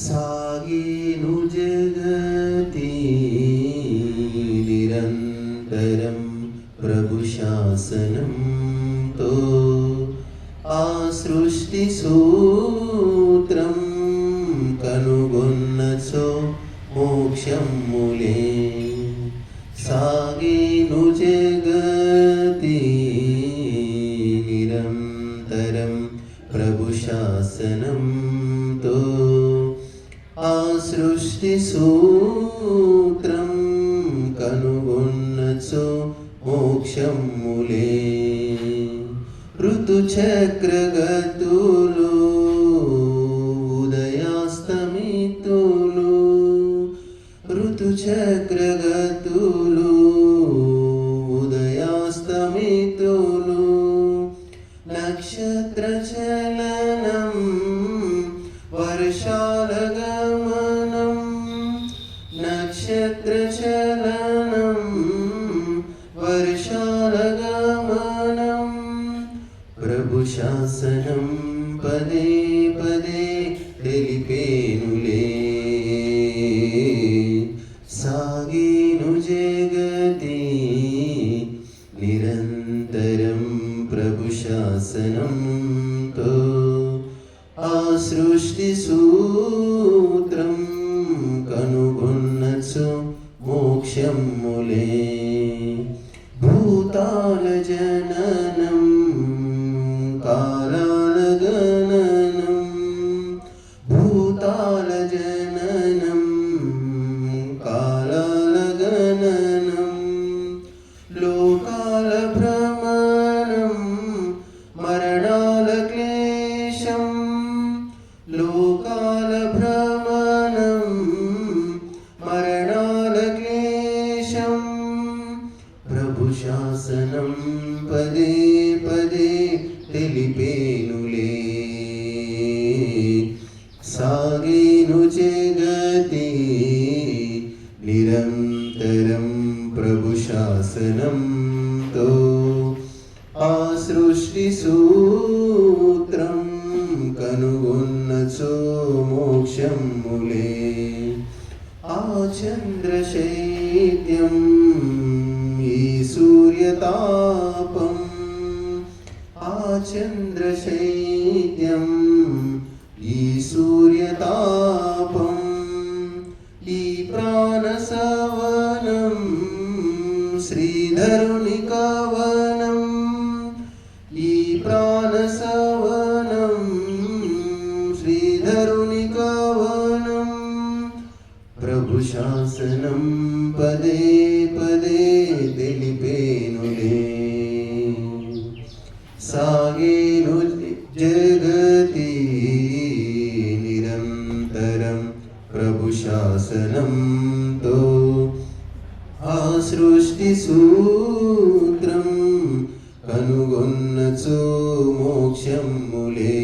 సాగేను జగతి నిరంతరం ప్రభు శాసనంతో ఆ సృష్టి సూత్రం కనుగొన్నచో మోక్షములే సాగేను జగతి నిరంతరం ప్రభు శాసనంతో ఆ సృష్టి సూత్రం కనుగొన్నచో మోక్షములే. ఋతుచక్రగతులు ఉదయాస్తమితులు ఋతుచక్రగతులు ఉదయాస్తమితులు పదే పదే తెలిపేనులే. సాగేను జగతి నిరంతరం ప్రభు శాసనంతో. ఆ సృష్టి సూత్రం కనుగొన్నచు మోక్షములే. భూతాల జననం భూతాల కాలాల గణనం లోకాల భ్రమణం మరణాల క్లేశం లోకాల భ్రమణం మరణాల క్లేశం ప్రభు శాసనం పదే పదే తెలిపేను నిరంతరం ప్రభు శాసనంతో ఆ సృష్టి సూత్రం కనుగొన్నచో మోక్షములే ఆ చంద్రశైత్యం ఈ సూర్యతాపం ఆ చంద్రశైత్యం ఈ సూర్యతాపం శ్రీధరుని కవనం ఈ ప్రాణసవనం శ్రీధరుని కవనం ప్రభు శాసనం. పదే పదే తెలిపేనులే సాగేను జగతి నిరంతరం ప్రభు శాసనంతో. ఆశ్రు సృష్టి సూత్రం కనుగొన్నచో మోక్షములే